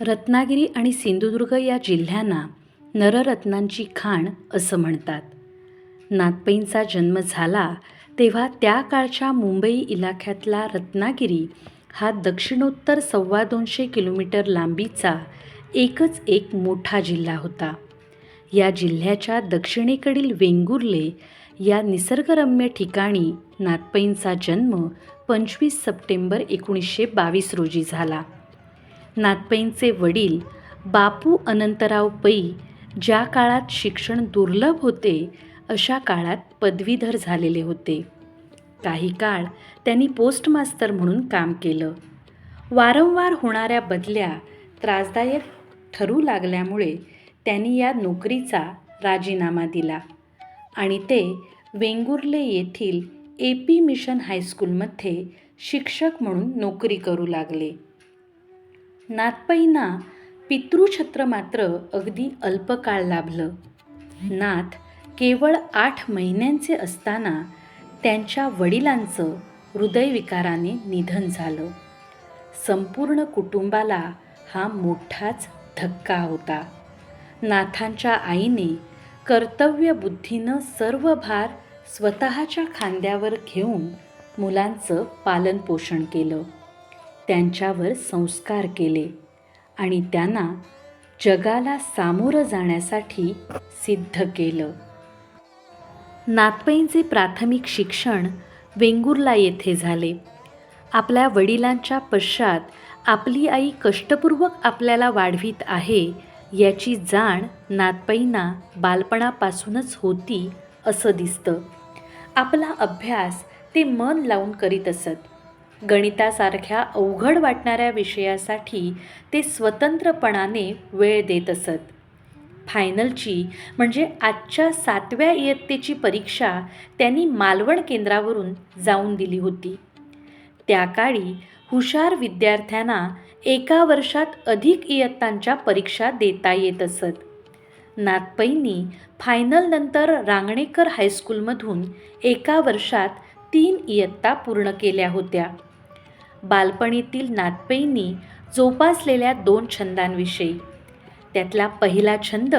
रत्नागिरी आणि सिंधुदुर्ग या जिल्ह्यांना नररत्नांची खाण असं म्हणतात. नातपईंचा जन्म झाला तेव्हा त्या काळच्या मुंबई इलाख्यातला रत्नागिरी हा दक्षिणोत्तर सव्वा दोनशे किलोमीटर लांबीचा एकच एक मोठा जिल्हा होता. या जिल्ह्याच्या दक्षिणेकडील वेंगुर्ले या निसर्गरम्य ठिकाणी नातपईंचा जन्म पंचवीस सप्टेंबर एकोणीसशे बावीस रोजी झाला. नातपईंचे वडील बापू अनंतराव पै ज्या काळात शिक्षण दुर्लभ होते अशा काळात पदवीधर झालेले होते. काही काळ त्यांनी पोस्टमास्तर म्हणून काम केलं. वारंवार होणाऱ्या बदल्या त्रासदायक ठरू लागल्यामुळे त्यांनी या नोकरीचा राजीनामा दिला आणि ते वेंगुर्ले येथील ए पी मिशन हायस्कूलमध्ये शिक्षक म्हणून नोकरी करू लागले. नाथपैना पितृछत्र मात्र अगदी अल्पकाळ लाभलं. नाथ केवळ आठ महिन्यांचे असताना त्यांच्या वडिलांचं हृदयविकाराने निधन झालं. संपूर्ण कुटुंबाला हा मोठाच धक्का होता. नाथांच्या आईने कर्तव्यबुद्धीनं सर्व भार स्वतःच्या खांद्यावर घेऊन मुलांचं पालनपोषण केलं. त्यांच्यावर संस्कार केले आणि त्यांना जगाला सामोरं जाण्यासाठी सिद्ध केलं. नातपईंचे प्राथमिक शिक्षण वेंगुर्ला येथे झाले. आपल्या वडिलांच्या पश्चात आपली आई कष्टपूर्वक आपल्याला वाढवीत आहे याची जाण नातपईंना बालपणापासूनच होती असं दिसतं. आपला अभ्यास ते मन लावून करीत असत. गणितासारख्या अवघड वाटणाऱ्या विषयासाठी ते स्वतंत्रपणाने वेळ देत असत. फायनलची म्हणजे आजच्या सातव्या इयत्तेची परीक्षा त्यांनी मालवण केंद्रावरून जाऊन दिली होती. त्या काळी हुशार विद्यार्थ्यांना एका वर्षात अधिक इयत्तांच्या परीक्षा देता येत असत. नातपईंनी फायनलनंतर रांगणेकर हायस्कूलमधून एका वर्षात तीन इयत्ता पूर्ण केल्या होत्या. बालपणीतील नातपईंनी जोपासलेल्या दोन छंदांविषयी. त्यातला पहिला छंद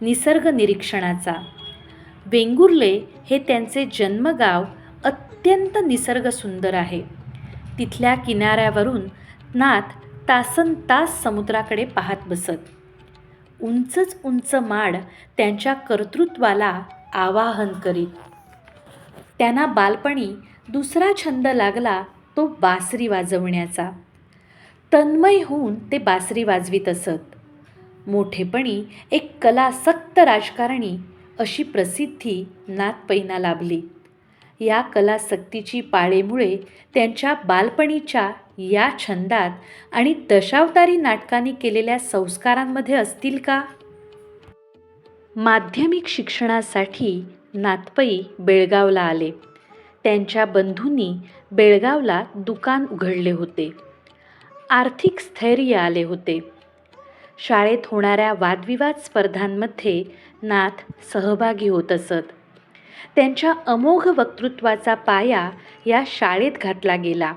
निसर्ग निरीक्षणाचा. वेंगुर्ले हे त्यांचे जन्मगाव अत्यंत निसर्ग सुंदर आहे. तिथल्या किनाऱ्यावरून नाथ तासन तास समुद्राकडे पाहत बसत. उंचच उंच माड त्यांच्या कर्तृत्वाला आवाहन करीत. त्यांना बालपणी दुसरा छंद लागला तो बासरी वाजवण्याचा. तन्मय होऊन ते बासरी वाजवीत असत. मोठेपणी एक कलासक्त राजकारणी अशी प्रसिद्धी नातपैना लाभली. या कलासक्तीची पाळेमुळे त्यांच्या बालपणीच्या या छंदात आणि दशावतारी नाटकांनी केलेल्या संस्कारांमध्ये असतील का? माध्यमिक शिक्षणासाठी नातपई बेळगावला आले. त्यांच्या बंधूंनी बेळगावला दुकान उघडले होते. आर्थिक स्थैर्य आले होते. शाळेत होणाऱ्या वादविवाद स्पर्धांमध्ये नाथ सहभागी होत असत. त्यांच्या अमोघ वक्तृत्वाचा पाया या शाळेत घातला गेला.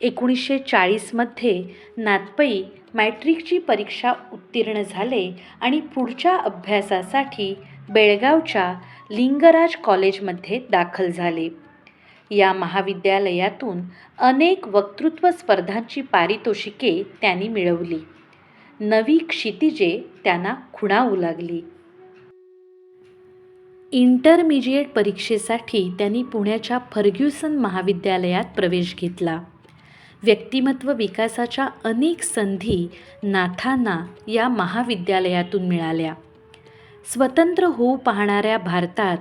एकोणीसशे चाळीसमध्ये नातपई मॅट्रिकची परीक्षा उत्तीर्ण झाले आणि पुढच्या अभ्यासासाठी बेळगावच्या लिंगराज कॉलेजमध्ये दाखल झाले. या महाविद्यालयातून अनेक वक्तृत्व स्पर्धांची पारितोषिके त्यांनी मिळवली. नवी क्षितिजे त्यांना खुणावू लागली. इंटरमिजिएट परीक्षेसाठी त्यांनी पुण्याच्या फर्ग्युसन महाविद्यालयात प्रवेश घेतला. व्यक्तिमत्व विकासाच्या अनेक संधी नाथांना या महाविद्यालयातून मिळाल्या. स्वतंत्र होऊ पाहणाऱ्या भारतात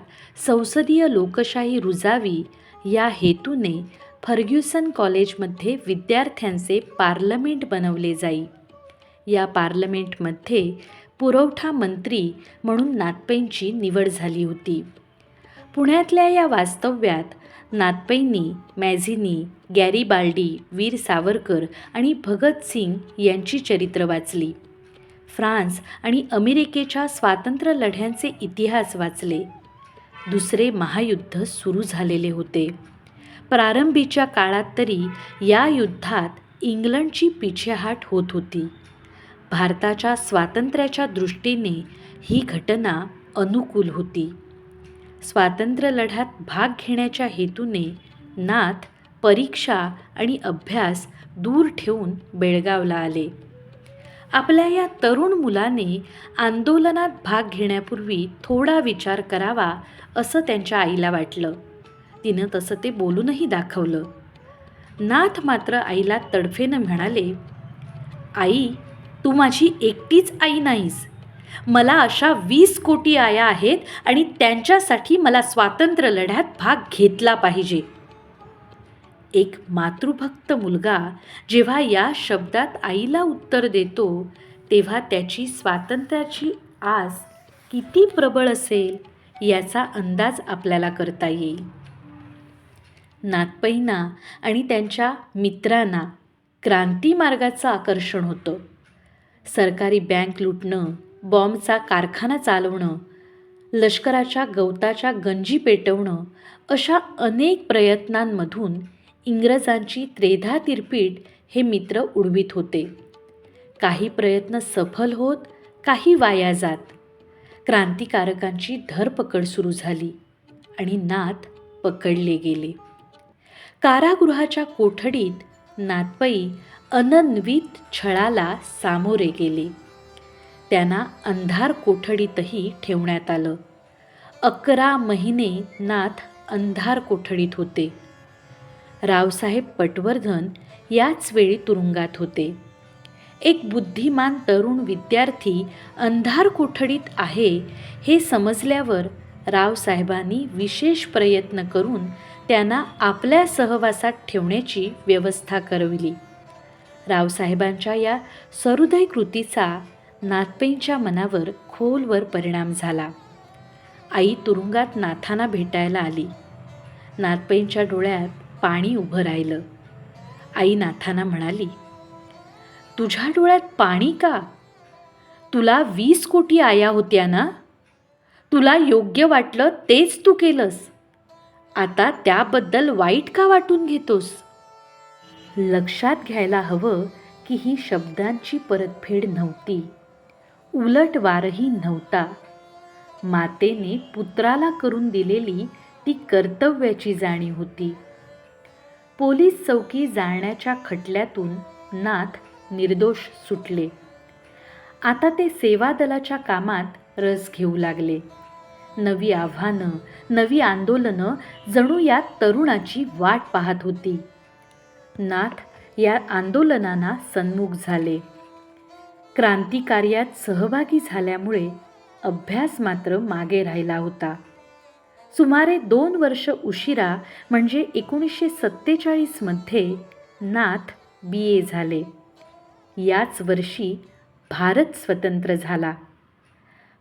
संसदीय लोकशाही रुजावी या हेतूने फर्ग्युसन कॉलेजमध्ये विद्यार्थ्यांचे पार्लमेंट बनवले जाई. या पार्लमेंटमध्ये पुरवठा मंत्री म्हणून नातपैंची निवड झाली होती. पुण्यातल्या या वास्तव्यात नातपैंनी मॅझिनी गॅरीबाल्डी वीर सावरकर आणि भगतसिंग यांची चरित्र वाचली. फ्रान्स आणि अमेरिकेच्या स्वातंत्र्य लढ्यांचे इतिहास वाचले. दुसरे महायुद्ध सुरू झालेले होते. प्रारंभीच्या काळात तरी या युद्धात इंग्लंडची पिछेहाट होत होती. भारताच्या स्वातंत्र्याच्या दृष्टीने ही घटना अनुकूल होती. स्वातंत्र्यलढ्यात भाग घेण्याच्या हेतूने नाथ परीक्षा आणि अभ्यास दूर ठेवून बेळगावला आले. आपल्या या तरुण मुलाने आंदोलनात भाग घेण्यापूर्वी थोडा विचार करावा असं त्यांच्या आईला वाटलं. तिनं तसं ते बोलूनही दाखवलं. नाथ मात्र आईला तडफेनं म्हणाले आई तू माझी एकटीच आई नाहीस. मला अशा वीस कोटी आया आहेत आणि त्यांच्यासाठी मला स्वातंत्र्य लढ्यात भाग घेतला पाहिजे. एक मातृभक्त मुलगा जेव्हा या शब्दात आईला उत्तर देतो तेव्हा त्याची स्वातंत्र्याची आस किती प्रबळ असेल याचा अंदाज आपल्याला करता येईल. नातपैंना आणि त्यांच्या मित्रांना क्रांती मार्गाचं आकर्षण होतं. सरकारी बँक लुटणं बॉम्बचा कारखाना चालवणं लष्कराच्या गवताच्या गंजी पेटवणं अशा अनेक प्रयत्नांमधून इंग्रजांची त्रेधा तिरपीट हे मित्र उडवीत होते. काही प्रयत्न सफल होत काही वाया जात. क्रांतिकारकांची धरपकड सुरू झाली आणि नाथ पकडले गेले. कारागृहाच्या कोठडीत नातपई अनन्वित छळाला सामोरे गेले. त्यांना अंधार कोठडीतही ठेवण्यात आलं. अकरा महिने नाथ अंधार कोठडीत होते. रावसाहेब पटवर्धन याच वेळी तुरुंगात होते. एक बुद्धिमान तरुण विद्यार्थी अंधार कोठडीत आहे हे समजल्यावर रावसाहेबांनी विशेष प्रयत्न करून त्यांना आपल्या सहवासात ठेवण्याची व्यवस्था करविली. रावसाहेबांच्या या सरुदय कृतीचा नाथपेंच्या मनावर खोलवर परिणाम झाला. आई तुरुंगात नाथांना भेटायला आली. नाथपेंच्या डोळ्यात पाणी उभं राहिलं. आई नाथांना म्हणाली तुझ्या डोळ्यात पाणी का? तुला वीस कोटी आया होत्या ना? तुला योग्य वाटलं तेच तू केलंस. आता त्याबद्दल वाईट का वाटून घेतोस? लक्षात घ्यायला हवं की ही शब्दांची परतफेड नव्हती. उलट वारही नव्हता. मातेने पुत्राला करून दिलेली ती कर्तव्याची जाणीव होती. पोलीस चौकी जाळण्याच्या खटल्यातून नाथ निर्दोष सुटले. आता ते सेवा दलाच्या कामात रस घेऊ लागले. नवी आव्हानं नवी आंदोलनं जणू या तरुणाची वाट पाहत होती. नाथ या आंदोलनांना सन्मुख झाले. क्रांतिकार्यात सहभागी झाल्यामुळे अभ्यास मात्र मागे राहिला होता. सुमारे दोन वर्ष उशिरा म्हणजे एकोणीसशे सत्तेचाळीसमध्ये नाथ बी. ए. झाले. याच वर्षी भारत स्वतंत्र झाला.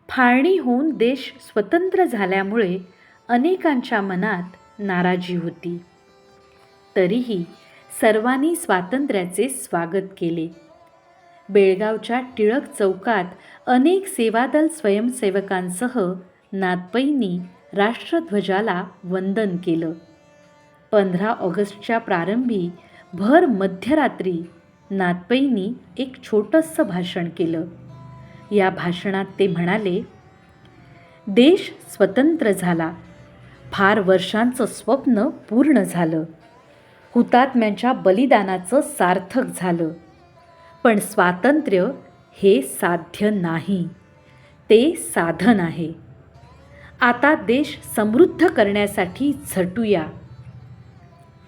फाळणी होऊन देश स्वतंत्र झाल्यामुळे अनेकांच्या मनात नाराजी होती. तरीही सर्वांनी स्वातंत्र्याचे स्वागत केले. बेळगावच्या टिळक चौकात अनेक सेवादल स्वयंसेवकांसह नातपईंनी राष्ट्रध्वजाला वंदन केलं. पंधरा ऑगस्टच्या प्रारंभी भर मध्यरात्री नातपईंनी एक छोटंसं भाषण केलं. या भाषणात ते म्हणाले देश स्वतंत्र झाला. फार वर्षांचं स्वप्न पूर्ण झालं. हुतात्म्यांच्या बलिदानाचं सार्थक झालं. पण स्वातंत्र्य हे साध्य नाही. ते साधन आहे. आता देश समृद्ध करण्यासाठी झटूया.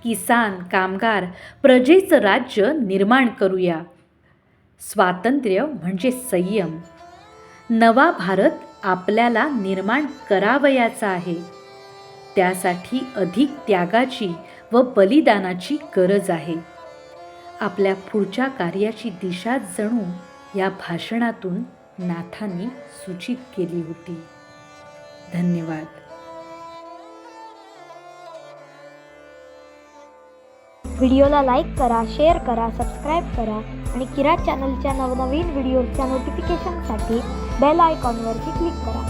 किसान कामगार प्रजेचं राज्य निर्माण करूया. स्वातंत्र्य म्हणजे संयम. नवा भारत आपल्याला निर्माण करावयाचा आहे. त्यासाठी अधिक त्यागाची व बलिदानाची गरज आहे. आपल्या पुढच्या कार्याची दिशा जणू या भाषणातून नाथांनी सूचित केली होती. धन्यवाद. व्हिडिओला लाईक करा शेअर करा सबस्क्राईब करा आणि किरात चॅनलच्या नवनवीन व्हिडिओजच्या नोटिफिकेशनसाठी बेल आयकॉनवरती क्लिक करा.